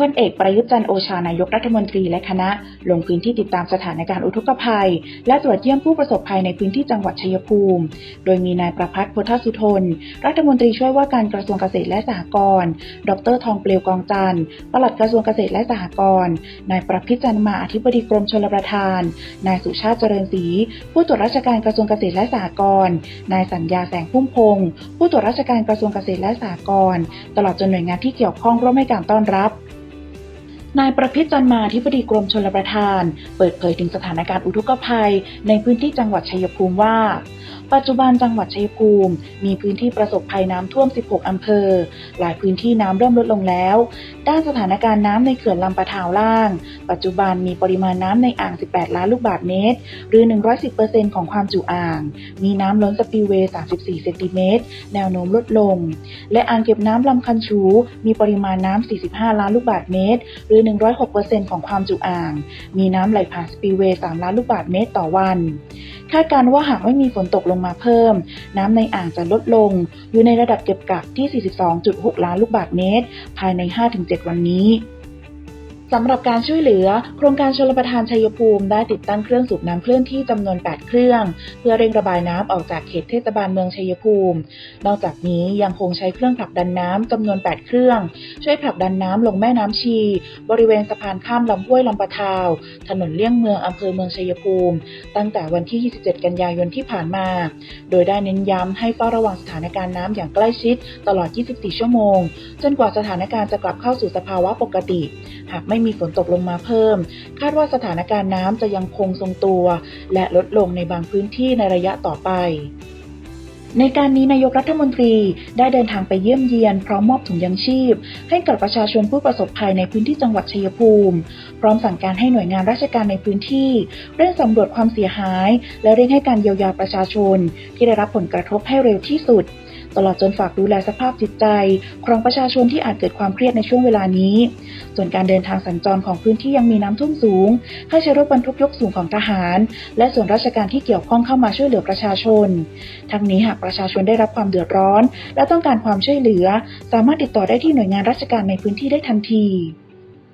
พลเอกประยุทธ์จันโอชานายกรัฐมนตรีและคณะ ลงพื้นที่ติดตามสถานการณ์อุทกภัย และตรวจเยี่ยมผู้ประสบภัยในพื้นที่จังหวัดชัยภูมิ โดยมีนายประพัฒน์พุทธสุทน รัฐมนตรีช่วยว่าการกระทรวงเกษตรและสหกรณ์ ดรทองเปลวกองจันทร์ปลัดกระทรวงเกษตรและสหกรณ์ นายประพิจันมาอธิบดีกรมชลประทาน นายสุชาติเจริญศรี ผู้ตรวจราชการกระทรวงเกษตรและสหกรณ์ นายสัญญาแสงพุ่มพงศ์ผู้ตรวจราชการกระทรวงเกษตรและสหกรณ์ ตลอดจนหน่วยงานที่เกี่ยวข้องร่วมให้การต้อนรับ นายประพิษจันมาธิบดีกรมชลประทาน เปิดเผยถึงสถานการณ์อุทกภัย ในพื้นที่จังหวัดชัยภูมิว่า ปัจจุบันจังหวัดชัยภูมิ มีพื้นที่ประสบภัยน้ำท่วม 16 อำเภอ หลายพื้นที่น้ำเริ่มลดลงแล้ว ด้านสถานการณ์น้ำในเขื่อนลำปะทาวล่าง ปัจจุบันมีปริมาณน้ำในอ่าง 18 ล้านลูกบาศก์เมตร หรือ 110%ของความจุอ่าง มีน้ำล้นสปิลเวย์ 34 เซนติเมตร แนวโน้มลดลง และอ่างเก็บน้ำลำคันชู มีปริมาณน้ำ 45 ล้านลูกบาศก์เมตร หรือ106%ของความจุอ่าง มีน้ำไหลผ่านสปีเวย์ 3 ล้านลูกบาศก์เมตรต่อวัน คาดการณ์ว่าหากไม่มีฝนตกลงมาเพิ่ม น้ำในอ่างจะลดลง อยู่ในระดับเก็บกักที่ 42.6 ล้านลูกบาศก์เมตร ภายใน 5-7 วันนี้ สำหรับการช่วยเหลือ โครงการชลประทานชัยภูมิได้ติดตั้งเครื่องสูบน้ำเคลื่อนที่จำนวน 8 เครื่อง เพื่อเร่งระบายน้ำออกจากเขตเทศบาลเมืองชัยภูมิ นอกจากนี้ยังคงใช้เครื่องผลักดันน้ำจำนวน 8 เครื่อง ช่วยผลักดันน้ำลงแม่น้ำชี บริเวณสะพานข้ามลำห้วยลำปะทาว ถนนเลี่ยงเมืองอำเภอเมืองชัยภูมิ ตั้งแต่วันที่ 27 กันยายนที่ผ่านมา โดยได้เน้นย้ำให้เฝ้าระวังสถานการณ์น้ำอย่างใกล้ชิด ตลอด 24 ชั่วโมง จนกว่าสถานการณ์จะกลับเข้าสู่สภาวะปกติ หากไม่มีฝนตกลงมาเพิ่ม คาดว่าสถานการณ์น้ำจะยังคงทรงตัว และลดลงในบางพื้นที่ในระยะต่อไปในการนี้นายกรัฐมนตรีได้เดินทางไปเยี่ยมเยียนพร้อมมอบถุงยังชีพ ให้กับประชาชนผู้ประสบภัยในพื้นที่จังหวัดชัยภูมิ พร้อมสั่งการให้หน่วยงานราชการในพื้นที่เร่งสำรวจความเสียหาย และเร่งให้การเยียวยาประชาชน ที่ได้รับผลกระทบให้เร็วที่สุด ตลอดจนฝากดูแลสภาพจิตใจของประชาชนที่อาจเกิดความเครียดในช่วงเวลานี้ ส่วนการเดินทางสัญจรของพื้นที่ยังมีน้ำท่วมสูง ให้ใช้รถบรรทุกยกสูงของทหาร และส่วนราชการที่เกี่ยวข้องเข้ามาช่วยเหลือประชาชน ทั้งนี้หากประชาชนได้รับความเดือดร้อน และต้องการความช่วยเหลือ สามารถติดต่อได้ที่หน่วยงานราชการในพื้นที่ได้ทันที